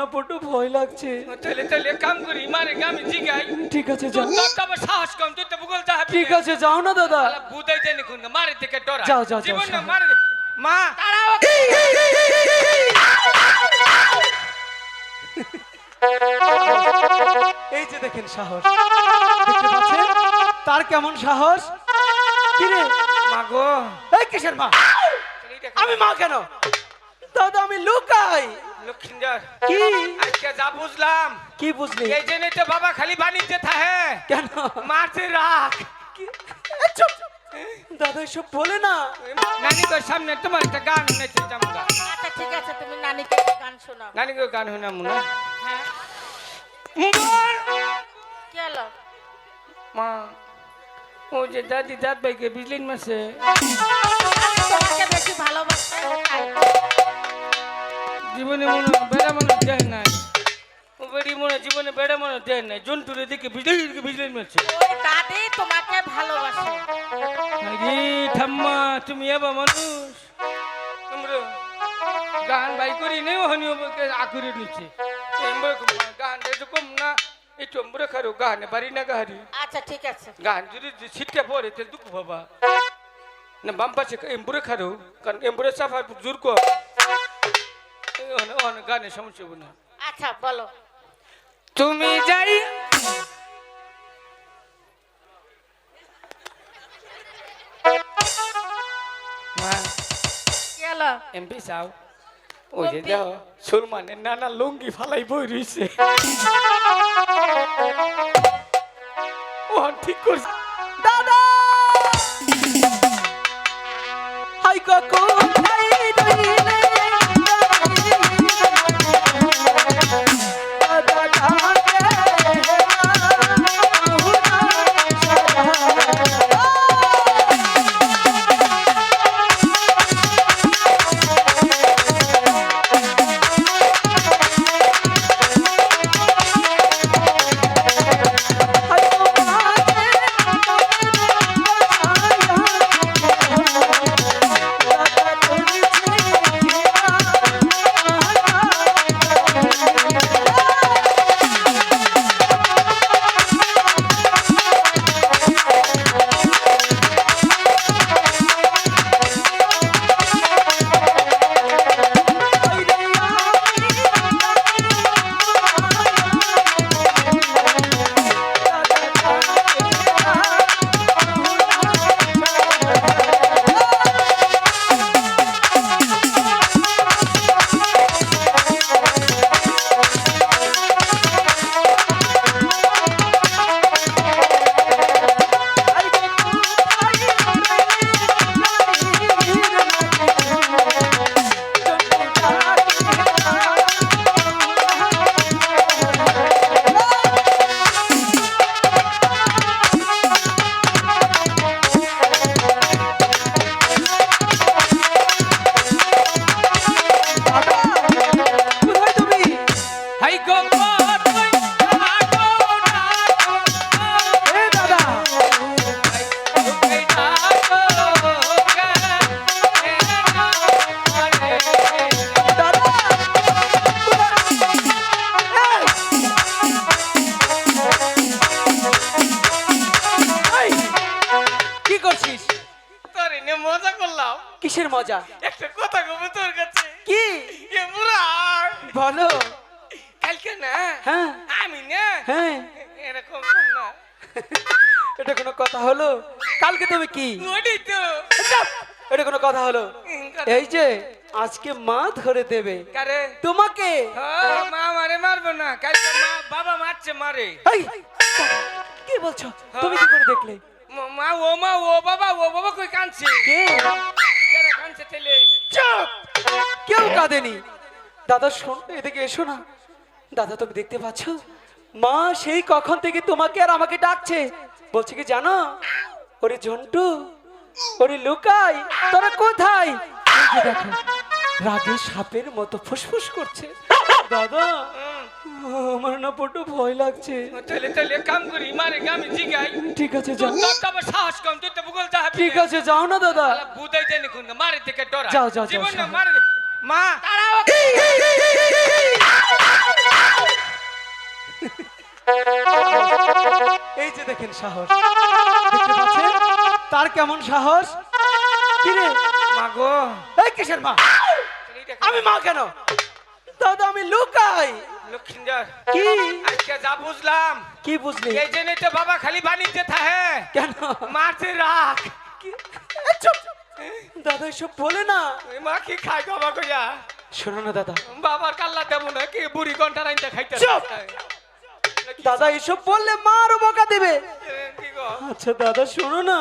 না পটু ভয় লাগছে। তাহলে তাহলে কাম করি মারে জিগাই। ঠিক আছে তোর যাও। তো সাহস কম তুই তো যা ঠিক আছে যাও না দাদা। বুদাই জানি কোন মারে থেকে ডরা যাও, যাও, যাও, জীবন না মারে মা। তাড়াও এই যে দেখেন সাহস। দেখতে পাচ্ছেন? তার কেমন সাহস? কি রে? মা গো। এই কিসের মা? আমি মা কেন? দাদা আমি লুকাই। লক্ষিন্দর কি? আজকে যা বুঝলাম কি বুঝলি? এই জন্য তো বাবা খালি বাণিজ্য থাকে। কেন? রাখ চুপ। দাদা বলে না। নানি তোর সামনে তোমার একটা গান শুনেছি আচ্ছা ঠিক আছে তুমি নানিকে গান শোনাও। মুনা হ্যাঁ। মা ও যে দাদি দাদ ভাইকে বিজলিন মাসে। তোমাকে বেশি ভালোবাসে তাই। জীবনে মনে বেড়া মানুষ দেয় নাই। ও বেড়ি মনে জীবনে বেড়া মানুষ দেয় নাই। জন্তুরে দেখে বিজলি বিজলিন মারছে। ওই দাদি তোমাকে ভালোবাসে। আরে ঠাম্মা তুমি এবার মানুষ। তোমরা গান বাই করি নেই হনি ওকে আকুরে এমবরে গান কম না এই তোমরা খারো গানে বাড়ি না গাহারি আচ্ছা ঠিক আছে। গান যদি ছিটকে পড়ে তাহলে দুঃখ বাবা না বাম পাশে এমবুরে খারো কারণ এমবুরে সাফা জোর কর গানে সমস্যা না। আচ্ছা বলো। তুমি যাই। এমপি সাও ওই যে দাও সুরমানের নানা লুঙ্গি ফালাই বই রইছে। ও ঠিক করছে। কথা হলো এই যে আজকে মা ধরে দেবে তোমাকে? মা মারে মারবো না কালকে মা বাবা মারছে মারে। কি বলছো? তুমি কি করে দেখলে? মা ও মা ও বাবা ও বাবা কই কানছে কে? কেন কানছে তেলে চুপ! কেউ কাঁদেনি। দাদা শোন এদিকে এসো না। দাদা তুমি দেখতে পাচ্ছ? মা সেই কখন থেকে তোমাকে আর আমাকে ডাকছে। বলছে কি জানো? ওরে ঝন্টু ওরে লুকাই তোরা কোথায়? রাগে সাপের মতো ফুসফুস করছে। দাদা আমার না পটু ভয় লাগছে। তাহলে তাহলে কাম করি মারে গামি জিগাই। ঠিক আছে যাও। তোর তো আমার সাহস কম তুই তো ভূগোল যা ঠিক আছে যাও না দাদা। বুদাই দেন কোন মারে থেকে ডরা যাও যাও জীবন না মারে মা। তাড়াও এই যে দেখেন সাহস। তার কেমন সাহস? মা গো। এই কিসের মা? আমি মা কেন? দাদা আমি লুকাই। লক্ষিন্দর কি? আজকে যা বুঝলাম। কি বুঝলি? এই জন্যই তো বাবা খালি বাণিজ্যে থাকে। কেন? মারতে রাখ চুপ। দাদা এসব বলে না। মা কি খাই বাবা কইয়া? শোনো না দাদা। বাবার কাল্লা দেবো না কি বুড়ি ঘণ্টা রাইতে খাইতে চুপ! দাদা এসব বললে মা আরও বকা দেবে। কি গো? আচ্ছা দাদা শোনো না।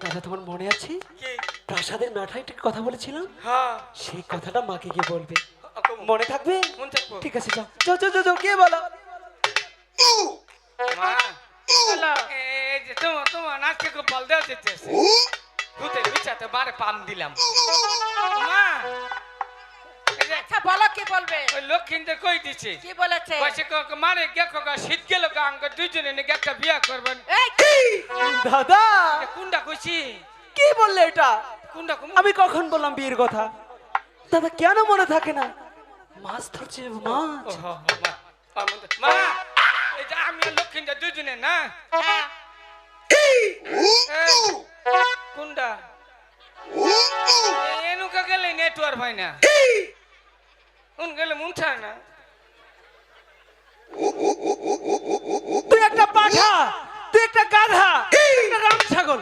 দাদা তোমার মনে আছে? প্রাসাদের প্রাসাদের একটু কথা বলেছিলাম? হ্যাঁ। সেই কথাটা মাকে গিয়ে বলবে। মনে থাকবে? মন থাকব। ঠিক আছে যাও। যাও যাও যাও, কে বলো। মা। যে তোমার নাচকে খুব বল দেওয়া ভূতের বিচাতে বারে পান দিলাম। মা। আচ্ছা বলো কি বলবে? ওই লক্ষ্মীতে কই দিছে? কি বলেছে? কইছে ক- মারে গেখো গা শীত গেল গা আঙ্গ দুইজনে নাকি একটা বিয়া করবেন? এই দাদা! এ কোনটা কইছি? কি বললে এটা? কোনটা কোন আমি কখন বললাম বিয়ের কথা? দাদা কেন মনে থাকে না? মাছ ধরছে মাছ। মা এই যে আমি আর লক্ষ্মীটা দুইজনে না? হ্যাঁ, এই, কোনটা এনুকা গেলে নেটওয়ার্ক হয় না। কোন গেলে মুন্ঠা না। তুই একটা পাঠা তুই একটা গাধা একটা রাম ছাগল।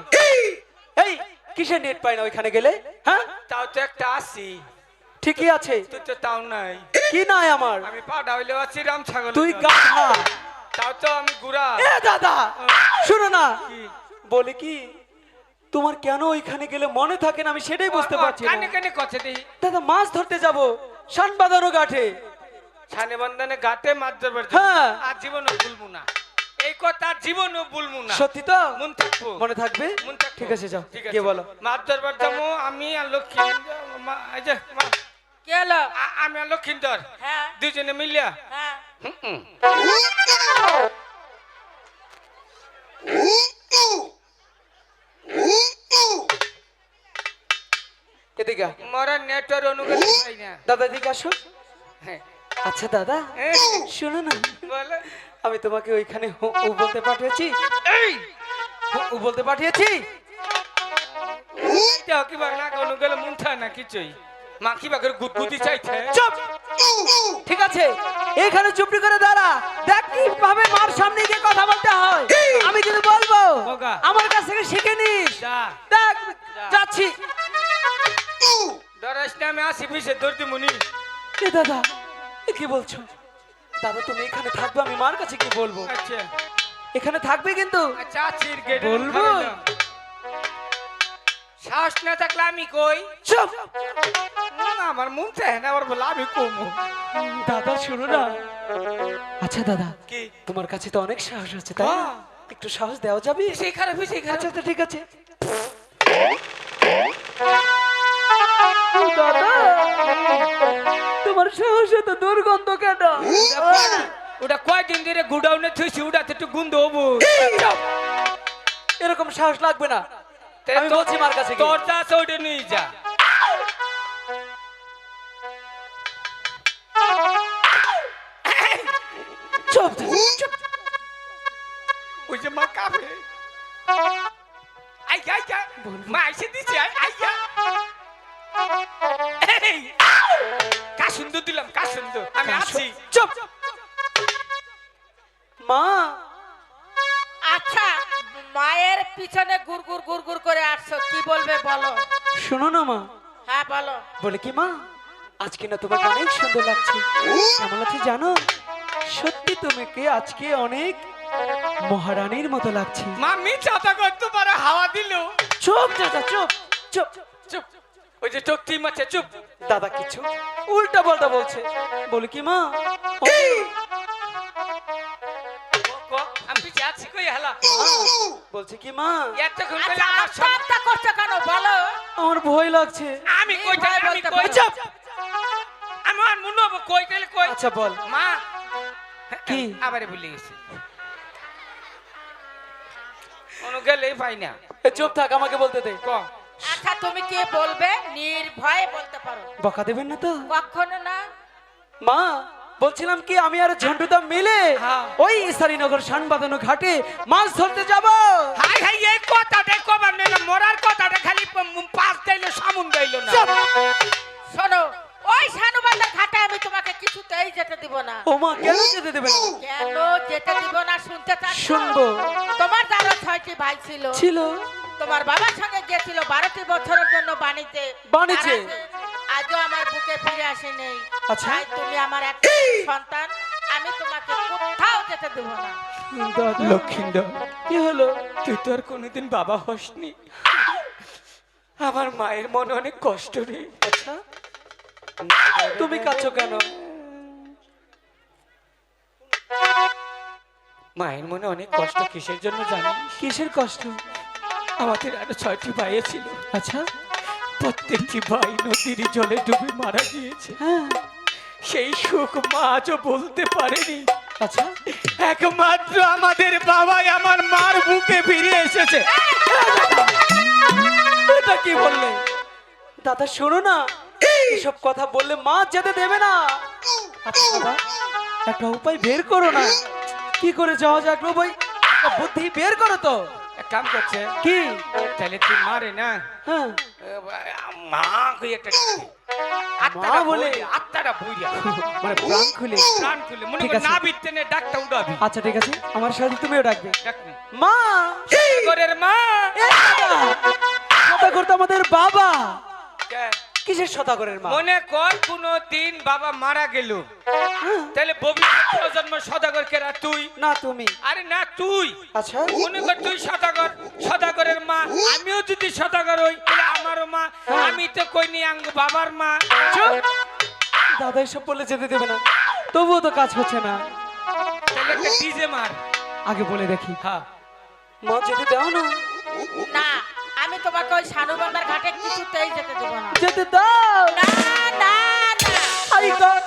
এই! কিসের নেট পাই না ওইখানে গেলে? হ্যাঁ? তাও তো একটা আসি ঠিকই আছে। তুই তো তাও নাই। কি নাই আমার? আমি পাড়া হইলেও আছি রাম ছাগল তুই গাধা। তাও তো আমি গুড়া। এ দাদা! শোনো না? বলে কি তোমার কেন ওইখানে গেলে মনে থাকে না আমি সেটাই বুঝতে পারছি না। কানে কানে কথা দিই। দাদা মাছ ধরতে যাব। শান বাঁধানো ঘাটে ছানে বন্ধনে গাতে হ্যাঁ। আর জীবনও ভুলবো না। এই কথা জীবনও ভুলবো না। সত্যি তো? মন থাকব। মনে থাকবে? মন। ঠিক আছে যাও। ঠিক আছে। বলো। মাছ ধরবার যাব আমি আর লক্ষ্মী। মা- এই যে, কি হলো আমি আর লক্ষ্মীন্দর। হ্যাঁ। দুজনে মিলিয়া। হ্যাঁ। এদিকে আয়। মরা নেটওয়ার্ক অনুগত পাই না। দাদা এদিকে আসো হ্যাঁ। আচ্ছা দাদা হ্যাঁ, শোনো না। বলো। আমি তোমাকে ওইখানে উ বলতে পাঠিয়েছি। এই! উ বলতে পাঠিয়েছি। এটা কি বাংলা কোনো গেলে মুন্ঠা না কিছুই। মা কি বাগের গুদগুদি চাইছে। চুপ! ঠিক আছে এখানে চুপটি করে দাঁড়া। দেখ কীভাবে মার সামনে গিয়ে কথা বলতে হয়। আমি কিন্তু বলব। আমার কাছ থেকে শিখে নিস। দেখ যাচ্ছি। বিশে দর্দি মুনি। এ দাদা এ কি বলছো? দাদা তুমি এখানে থাকবে আমি মার কাছে কি বলব? আচ্ছা। এখানে থাকবে কিন্তু? আচ্ছা গেট বলব? সাহস না থাকলে আমি কই? চুপ! আমার মন চায় না আবার বলে আমি কমু। দাদা শুনো না। আচ্ছা দাদা কি? তোমার কাছে তো অনেক সাহস আছে তাই হ্যাঁ। একটু সাহস দেওয়া যাবে? সেই খারাপ সেই খারাপ আচ্ছা আচ্ছা ঠিক আছে। সাহস তো দুর্গন্ধ কেন? ওটা কয়দিন ধরে গুডাউনে থুইছি ওটাতে একটু গুন্দ হব। এরকম সাহস লাগবে না। আমি বলছি মার কাছে। তোর যা আছে ওটা নিয়ে যা। চুপ। চুপ ওই যে মা কাবে আই আই আই। মা এসে দিছে আই কা সুন্দর দিলাম কা সুন্দর? আমি আছি। চুপ মা। আচ্ছা মায়ের পিছনে গুড় গুড় গুড় গুড় করে আসছো কি বলবে বলো? শোনো না মা। হ্যাঁ বলো। বলে কি মা আজকে না তোমাকে অনেক সুন্দর লাগছে। কেমন লাগছে জানো? সত্যি তোমাকে আজকে অনেক মহারানীর মতো লাগছে। মা মিছাটা করতে পারে হাওয়া দিল। চুপ চাচা চুপ। চুপ চুপ। ওই যে টকটি মাছে চুপ। দাদা কিছু? উল্টা পাল্টা বলছে। বলে কি মা? আমি আছি কই হেলা? বলছে কি মা? এতক্ষণ আচ্ছা কইলে আমার সব আত্মহত্যা কেন বলো? আমার ভয় লাগছে। আমি কই বলতে? চুপ। আমার কই গেলে কই? আচ্ছা বল। মা। কি? আবারে ভুলে গেছি। অনু গেলেই পাই না। চুপ থাক আমাকে বলতে দে। ক? আচ্ছা তুমি কি বলবে? নির্ভয়ে বলতে পারো। বকা দেবেন না তো? কখনো না। মা বলছিলাম কি আমি আর ঝন্টুদা মিলে হ্যাঁ। ওই ইসারিনগর শানবাঁধানো ঘাটে মাছ ধরতে যাব। হাই হাই এই কথাটা কবার নেই মরার কথাটা খালি প- পাস দিলে সামুন দিল না। শোনো। ওই শানুবান্ধার ঘাটে আমি তোমাকে কিছুতেই যেতে দিব না। ও মা কেন যেতে দেবে না কেন যেতে দিব না শুনতে চাচ্ছ? শুনব। তোমার দাদা ছয়টি ভাই ছিল। ছিল। তোমার বাবার সঙ্গে গিয়েছিল বারোটি বছরের জন্য বাণিজ্যে বাণিজ্যে? আজও আমার বুকে ফিরে আসে নেই আচ্ছা। তুমি আমার এক সন্তান আমি তোমাকে কোথাও যেতে দেবো না। লক্ষিন্দর কি হলো? তুই তো আর কোনোদিন বাবা হসনি। আমার মায়ের মনে অনেক কষ্ট রে। আচ্ছা। তুমি কাঁদছো কেন? মায়ের মনে অনেক কষ্ট কিসের জন্য জানিস? কিসের কষ্ট? আমাদের আরও ছয়টি ভাই ছিল। আচ্ছা। প্রত্যেকটি ভাই নদীর জলে ডুবে মারা গিয়েছে। হ্যাঁ। সেই সুখ মা আজও বলতে পারেনি। আচ্ছা। একমাত্র আমাদের বাবাই আমার মার বুকে ফিরে এসেছে। এটা কি বললে? দাদা শোনো না। এসব কথা বললে মা যেতে দেবে না। আচ্ছা দাদা একটা উপায় বের করো না। কি করে যাওয়া যাক ভাই? বুদ্ধি বের করো তো। কাম করছে। কি? তাহলে তুই মারে না। হ্যাঁ। মা কই একটা মা বলে? আত্মাটা বুইরা মানে প্রাণ খুলে। প্রাণ খুলে মনে কর। না বিটতে নে ডাকটা উড়াবি। আচ্ছা ঠিক আছে। আমার সাথে তুমিও ডাকবে। ডাকবে মা! ঘরের মা! কথা করতে আমাদের বাবা। কে? কিসের সদাগরের মা? মনে কর কোনো দিন বাবা মারা গেল। হ্যাঁ, তাহলে ভবিষ্যৎ প্রজন্ম সদাগর কেরা তুই? না তুমি। আরে না তুই। আচ্ছা। মনে কর তুই সদাগর। সদাগরের মা। আমিও যদি সদাগর হই তাহলে আমারও মা। আমি তো কইনি আঙ্গ বাবার মা। চুপ। দাদা এসব বলে যেতে দেবে না। তবুও তো কাজ হচ্ছে না। তাহলে একটা ডিজে মার। আগে বলে দেখি। হ্যাঁ। মা যেতে দাও না। না। আমি তোমাকে ওই শানুবান্ধার ঘাটে কিছুতেই যেতে দেবো না। যেতে দাও। না না না। আই গড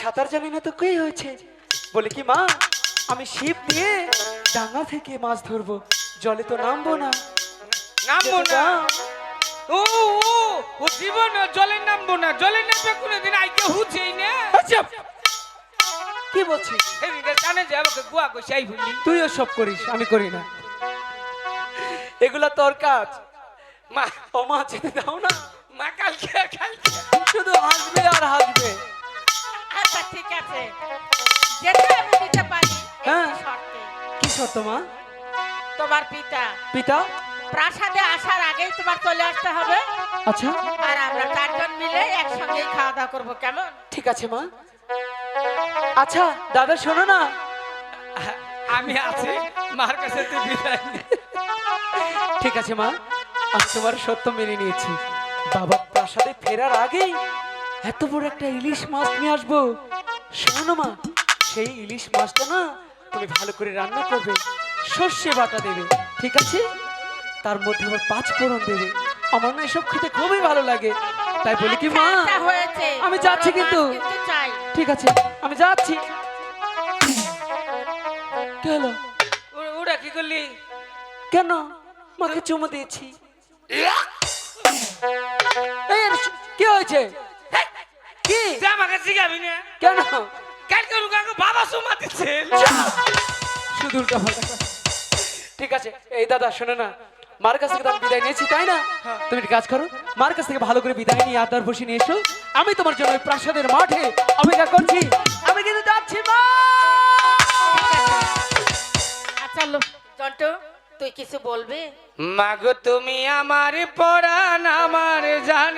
সাঁতার জানি না তো কি হয়েছে? বলে কি মা আমি শিব দিয়ে ডাঙা থেকে মাছ ধরবো। জলে তো নামবো না। নামবো না। ও ও ও জীবন জলে নামবো না। জলে নামবে কোনোদিন আইকে হুছেই না। আচ্ছা, কি বলছিস? সেদিনকে জানে যে আমাকে গুয়া কই সেই ভুলি তুইও সব করিস আমি করি না। এগুলা তোর কাজ। মা ও মা যেতে দাও না। মা কালকে কালকে। শুধু হাসবে আর হাসবে। আচ্ছা ঠিক আছে। যেতে আমি দিতে পারি হ্যাঁ। শর্তে? কি শর্ত মা? তোমার পিতা। পিতা? প্রাসাদে আসার আগেই তোমার চলে আসতে হবে। আচ্ছা। আর আমরা চারজন মিলে একসঙ্গেই খাওয়া দাওয়া করব কেমন? ঠিক আছে মা। আচ্ছা দাদা শোনো না। আমি আছি মার কাছে তুই বিদায় ঠিক আছে মা। আমি তোমার সত্য মেনে নিয়েছি। বাবা প্রাসাদে ফেরার আগেই এত বড় একটা ইলিশ মাছ নিয়ে আসব। শোনো মা সেই ইলিশ মাছটা না তুমি ভালো করে রান্না করবে সর্ষে বাটা দেবে ঠিক আছে? তার মধ্যে আবার পাঁচ ফোড়ন দেবে। আমার না এসব খেতে খুবই ভালো লাগে। তাই বলি কি মা আচ্ছা, আমি যাচ্ছি কিন্তু। ঠিক আছে আমি যাচ্ছি। কি হলো ওরা কি করলি? কেন? মাকে চুমু দিয়েছি। এই, কি হয়েছে? কি? যে আমাকে শিখাবি না? কেন? কালকে লুকাকে বাবা সুমা দিচ্ছে শুধু উল্টা ঠিক আছে এই দাদা শোনো না। মার কাছ থেকে আমি বিদায় নিয়েছি তাই না? তুমি কাজ করো মার কাছ থেকে ভালো করে বিদায় নিয়ে আদার বসে নিয়ে এসো। আমি তোমার জন্য ওই প্রাসাদের মাঠে অপেক্ষা করছি। আমি কিন্তু যাচ্ছি মা! আচ্ছা তুই কিছু বলবি? মাগো তুমি আমার পরাণ আমার জান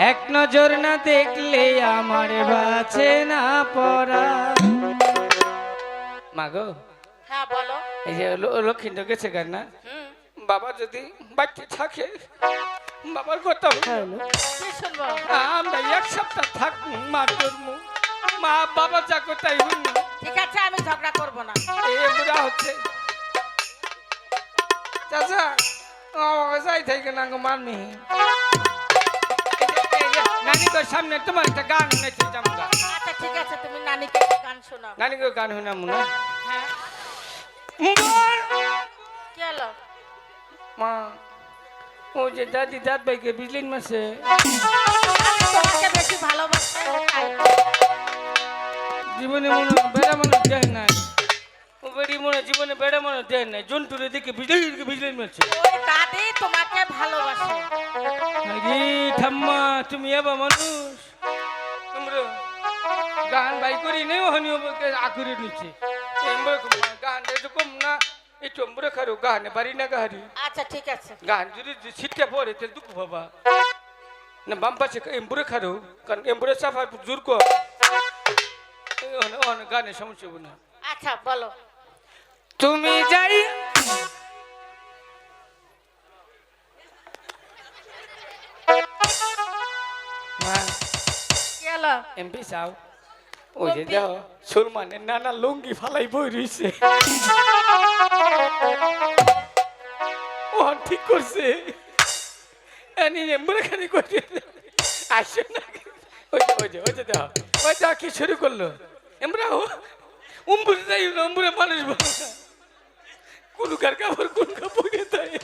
এক নজর না দেখলে আমার বাঁচে না পড়া। মাগো হ্যাঁ বলো। এই যে ল- লক্ষ্মীন্দর গেছে গান না? বাবা যদি বাড়িতে থাকে বাবার কথা হলো। আমরা এক সপ্তাহ থাক মা তোর মুখ মা বাবা যা কোথায় হইল ঠিক আছে আমি ঝগড়া করব না। এ বুড়া হচ্ছে। চাচা ও যাই থাকে না গো মানমি নানি তোর সামনে তোমার একটা গান শুনেছি জামগা আচ্ছা ঠিক আছে তুমি নানিকে গান শোনাও। নানি গো গান শুনা মুনা হ্যাঁ। কি হলো? মা ও যে দাদি দাদ ভাইকে বিজলিন মাসে। তোমাকে বেশি ভালোবাসি। জীবনে মনে বেড়া মানুষ দেয় নাই। ও বেড়ি মনে জীবনে বেড়া মানুষ দেয় নাই। জন্তুরে দিকে বিজলি বিজলিন মারছে ওই দাদি তোমাকে ভালোবাসে। আরে ঠাম্মা তুমি এবার মানুষ। তোমরা গান বাই করি নেই ওখানে আকুরে নিচ্ছে এমবার গান এরকম না এই চম্বরে খারো গান বাড়ি না গাহারি আচ্ছা ঠিক আছে। গান যদি ছিটকে পড়ে তাহলে দুঃখ বাবা না বাম পাশে এমবুরে খারো কারণ এমবুরে সাফা জোর কর। গানের সমস্যা না। আচ্ছা বলো। তুমি যাই। এমপি চাও ওই যে দেখো সুলমানের নানা লুঙ্গি ফালাই বই রইছে। ও ঠিক করছে। এনি এমবুরে খানি করে আসছে না। ওই যে ওই যে ওই যে দেখো। ওই দেখো কি শুরু করল। এমরা ও উম্বুরে যাই উম্বুরে মানুষ বলো না কোন কার কাপড় কোন কাপড়ে দেয়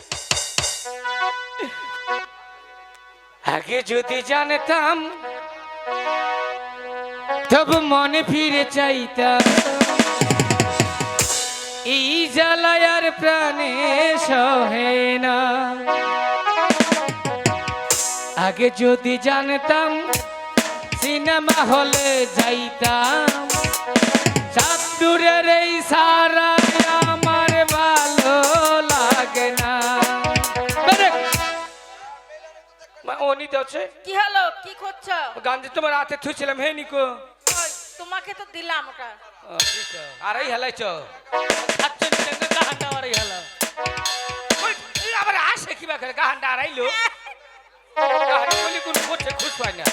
আগে যদি জানতাম, তব মনে ফিরে চাইতাম। এই জ্বালায়ার প্রাণে সহে না। আগে যদি জানতাম, সিনেমা হলে যাইতাম। অনিত আছে? কি হলো? কি করছ? গান্ধী তোমার হাতে থুইছিলাম হে নিকো। তোমাকে তো দিলাম ওটা। আর এই হেলাইছ? আচ্ছা, সাতজন টাকা গাহান্ডা আর এই হেলা আবার আসে কি বাকার গাহান্ডা আর আইলো? বলি কোন করছে খুশ পায় না।